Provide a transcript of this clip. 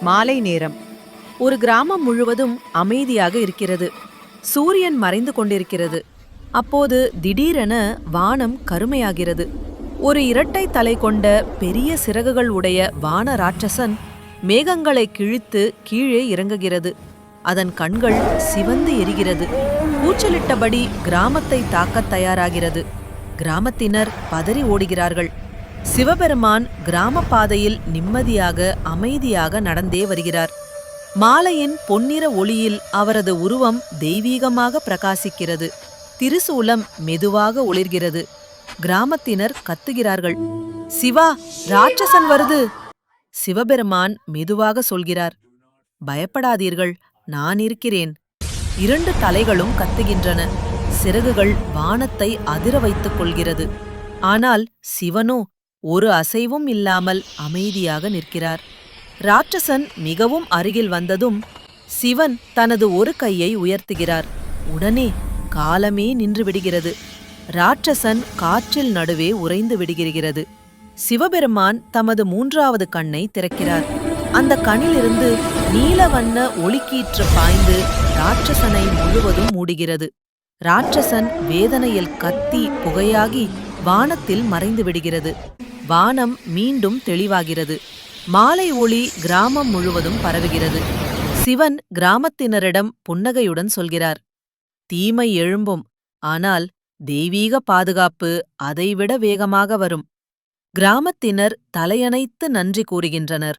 மாலை நேரம். ஒரு கிராமம் முழுவதும் அமைதியாக இருக்கிறது. சூரியன் மறைந்து கொண்டிருக்கிறது. அப்போது திடீரென வானம் கருமையாகிறது. ஒரு இரட்டை தலை கொண்ட பெரிய சிறகுகள் உடைய வான ராட்சசன் மேகங்களை கிழித்து கீழே இறங்குகிறது. அதன் கண்கள் சிவந்து எரிகிறது. கூச்சலிட்டபடி கிராமத்தை தாக்கத் தயாராகிறது. கிராமத்தினர் பதறி ஓடுகிறார்கள். சிவபெருமான் கிராம பாதையில் நிம்மதியாக அமைதியாக நடந்தே வருகிறார். மாலையின் பொன்னிற ஒளியில் அவரது உருவம் தெய்வீகமாக பிரகாசிக்கிறது. திருசூலம் மெதுவாக ஒளிர்கிறது. கிராமத்தினர் கத்துகிறார்கள். சிவா ராட்சசன் வருது! சிவபெருமான் மெதுவாக சொல்கிறார். பயப்படாதீர்கள் நான் இருக்கிறேன். இரண்டு தலைகளும் கத்துகின்றன. சிறகுகள் வானத்தை அதிர வைத்துக் கொள்கிறது. ஆனால் சிவனோ ஒரு அசைவும் இல்லாமல் அமைதியாக நிற்கிறார். ராட்சசன் மிகவும் அருகில் வந்ததும் சிவன் தனது ஒரு கையை உயர்த்துகிறார். உடனே காலமே நின்று விடுகிறது. ராட்சசன் காற்றில் நடுவே உறைந்து விடுகிறது. சிவபெருமான் தமது மூன்றாவது கண்ணை திறக்கிறார். அந்த கண்ணிலிருந்து நீலவண்ண ஒளிக்கீற்று பாய்ந்து ராட்சசனை முழுவதும் மூடுகிறது. ராட்சசன் வேதனையில் கத்தி புகையாகி வானத்தில் மறைந்து விடுகிறது. வானம் மீண்டும் தெளிவாகிறது. மாலை ஒளி கிராமம் முழுவதும் பரவுகிறது. சிவன் கிராமத்தினரிடம் புன்னகையுடன் சொல்கிறார் தீமை எழும்பும். ஆனால் தெய்வீக பாதுகாப்பு அதைவிட வேகமாக வரும். கிராமத்தினர் தலையணைத்து நன்றி கூறுகின்றனர்.